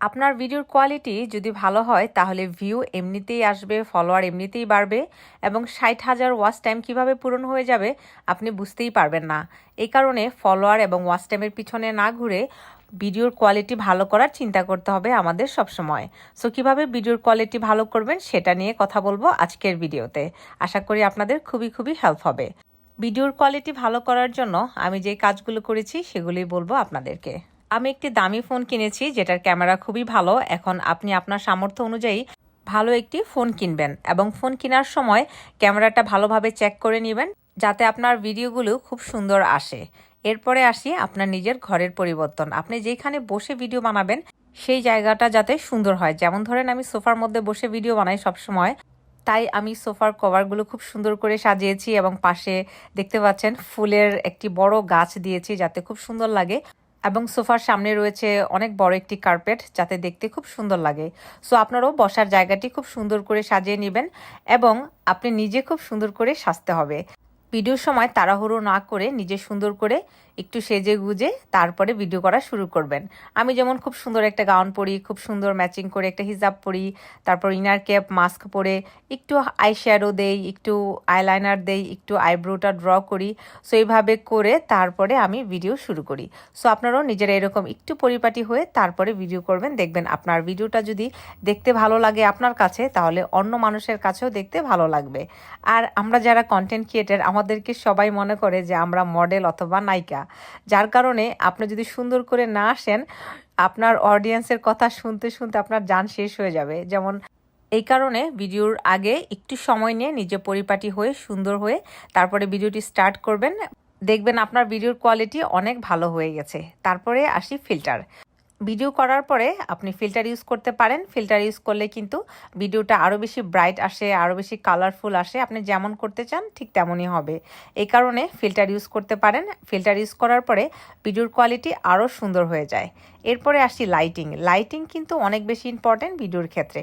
আপনার ভিডিওর কোয়ালিটি যদি ভালো হয়, তাহলে ভিউ এমনিতেই আসবে ফলোয়ার এমনিতেই বাড়বে এবং ষাট হাজার ওয়াচ টাইম কীভাবে পূরণ হয়ে যাবে, আপনি বুঝতেই পারবেন না। এই কারণে ফলোয়ার এবং ওয়াচ টাইমের পিছনে না ঘুরে ভিডিওর কোয়ালিটি ভালো করার চিন্তা করতে হবে আমাদের সব সময় সো কীভাবে ভিডিওর কোয়ালিটি ভালো করবেন সেটা নিয়ে কথা বলব আজকের ভিডিওতে। আশা করি আপনাদের খুবই খুবই হেল্প হবে। ভিডিওর কোয়ালিটি ভালো করার জন্য আমি যে কাজগুলো করেছি, সেগুলোই বলব আপনাদেরকে। আমি একটি দামি ফোন কিনেছি, যেটার ক্যামেরা খুবই ভালো। এখন আপনি আপনার সামর্থ্য অনুযায়ী ভালো একটি ফোন কিনবেন এবং ফোন কেনার সময় ক্যামেরাটা ভালোভাবে চেক করে নেবেন, যাতে আপনার ভিডিওগুলো খুব সুন্দর আসে। এরপরে আসি আপনার নিজের ঘরের পরিবর্তন। আপনি যেখানে বসে ভিডিও বানাবেন, সেই জায়গাটা যাতে সুন্দর হয়। যেমন ধরেন, আমি সোফার মধ্যে বসে ভিডিও বানাই সবসময়, তাই আমি সোফার কভারগুলো খুব সুন্দর করে সাজিয়েছি এবং পাশে দেখতে পাচ্ছেন, ফুলের একটি বড় গাছ দিয়েছি যাতে খুব সুন্দর লাগে। এবং সোফার সামনে রয়েছে অনেক বড় একটি কার্পেট, যাতে দেখতে খুব সুন্দর লাগে। সো আপনারাও বসার জায়গাটি খুব সুন্দর করে সাজিয়ে নেবেন এবং আপনি নিজে খুব সুন্দর করে সাজতে হবে। ভিডিওর সময় তাড়াহুড়ো না করে নিজে সুন্দর করে একটু সেজে গুজে তারপরে ভিডিও করা শুরু করবেন। আমি যেমন খুব সুন্দর একটা গাউন পরি, খুব সুন্দর ম্যাচিং করে একটা হিজাব পরি, তারপর ইনার ক্যাপ মাস্ক পরে একটু আই শ্যাডো দেই, একটু আইলাইনার দেই, একটু আইব্রোটা ড্র করি। সো এইভাবে করে তারপরে আমি ভিডিও শুরু করি। সো আপনারাও নিজেরা এরকম একটু পরিপাটি হয়ে তারপরে ভিডিও করবেন, দেখবেন আপনার ভিডিওটা যদি দেখতে ভালো লাগে আপনার কাছে, তাহলে অন্য মানুষের কাছেও দেখতে ভালো লাগবে। আর আমরা যারা কন্টেন্ট ক্রিয়েটার আমাদেরকে সবাই মনে করে যে আমরা মডেল অথবা নায়িকা। যার কারণে আপনি যদি সুন্দর করে না আসেন, আপনার অডিয়েন্সের কথা শুনতে শুনতে আপনার যান শেষ হয়ে যাবে। যেমন এই কারণে ভিডিওর আগে একটু সময় নিয়ে নিজে পরিপাটি হয়ে, সুন্দর হয়ে তারপরে ভিডিওটি স্টার্ট করবেন। দেখবেন আপনার ভিডিওর কোয়ালিটি অনেক ভালো হয়ে গেছে। তারপরে আসি ফিল্টার ভিডিও করার পরে আপনি ফিল্টার ইউজ করতে পারেন। ফিল্টার ইউজ করলে কিন্তু ভিডিওটা আরও বেশি ব্রাইট আসে আরও বেশি কালারফুল আসে। আপনি যেমন করতে চান, ঠিক তেমনই হবে। এই কারণে ফিল্টার ইউজ করতে পারেন। ফিল্টার ইউজ করার পরে ভিডিওর কোয়ালিটি আরও সুন্দর হয়ে যায়। এরপরে আসি লাইটিং লাইটিং কিন্তু অনেক বেশি ইম্পর্ট্যান্ট ভিডিওর ক্ষেত্রে।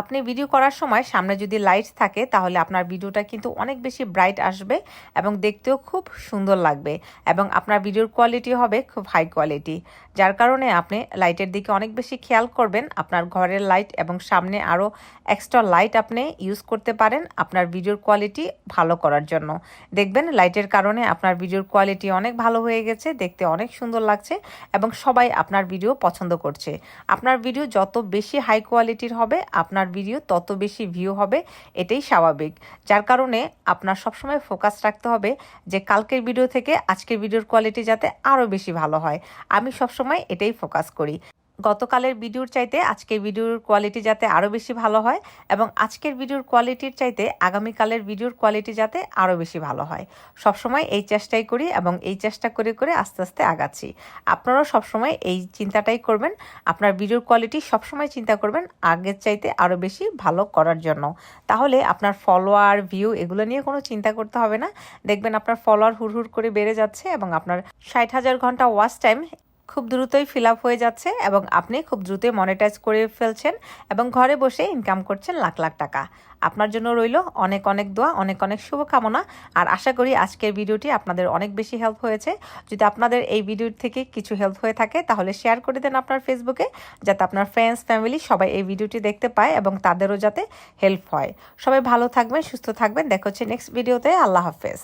আপনি ভিডিও করার সময় সামনে যদি লাইট থাকে, তাহলে আপনার ভিডিওটা কিন্তু অনেক বেশি ব্রাইট আসবে এবং দেখতেও খুব সুন্দর লাগবে এবং আপনার ভিডিওর কোয়ালিটি হবে খুব হাই কোয়ালিটি যার কারণে আপনি লাইটের দিকে অনেক বেশি খেয়াল করবেন। আপনার ঘরের লাইট এবং সামনে আরও এক্সট্রা লাইট আপনি ইউজ করতে পারেন আপনার ভিডিওর কোয়ালিটি ভালো করার জন্য। দেখবেন লাইটের কারণে আপনার ভিডিওর কোয়ালিটি অনেক ভালো হয়ে গেছে, দেখতে অনেক সুন্দর লাগছে এবং সবাই আপনার ভিডিও পছন্দ করছে। আপনার ভিডিও যত বেশি হাই কোয়ালিটির হবে, আপনার ভিডিও তত বেশি ভিউ হবে, এটাই স্বাভাবিক। যার কারণে আপনার সবসময় ফোকাস রাখতে হবে যে কালকের ভিডিও থেকে আজকের ভিডিওর কোয়ালিটি যাতে আরও বেশি ভালো হয়। আমি সবসময় এটাই ফোকাস করি। গতকালের ভিডিওর চাইতে আজকের ভিডিওর কোয়ালিটি যাতে আরও বেশি ভালো হয় এবং আজকের ভিডিওর কোয়ালিটির চাইতে আগামীকালের ভিডিওর কোয়ালিটি যাতে আরও বেশি ভালো হয়। সবসময় এই চেষ্টাই করি এবং এই চেষ্টা করে করে আস্তে আস্তে আগাচ্ছি। আপনারাও সবসময় এই চিন্তাটাই করবেন। আপনার ভিডিওর কোয়ালিটি সবসময় চিন্তা করবেন আগের চাইতে আরও বেশি ভালো করার জন্য। তাহলে আপনার ফলোয়ার ভিউ এগুলো নিয়ে কোনো চিন্তা করতে হবে না। দেখবেন আপনার ফলোয়ার হুড় করে বেড়ে যাচ্ছে এবং আপনার ষাট হাজার ঘণ্টা ওয়াচ টাইম খুব দ্রুতই ফিল আপ হয়ে যাচ্ছে এবং আপনি খুব দ্রুতই মনিটাইজ করে ফেলছেন এবং ঘরে বসে ইনকাম করছেন লাখ লাখ টাকা। আপনার জন্য রইল অনেক অনেক দোয়া, অনেক অনেক শুভকামনা। আর আশা করি আজকের ভিডিওটি আপনাদের অনেক বেশি হেল্প হয়েছে। যদি আপনাদের এই ভিডিওর থেকে কিছু হেল্প হয়ে থাকে, তাহলে শেয়ার করে দেন আপনার ফেসবুকে যাতে আপনার ফ্রেন্ডস ফ্যামিলি সবাই এই ভিডিওটি দেখতে পায় এবং তাদেরও যাতে হেল্প হয়। সবাই ভালো থাকবেন, সুস্থ থাকবেন। দেখা হচ্ছে নেক্সট ভিডিওতে আল্লাহ হাফেজ।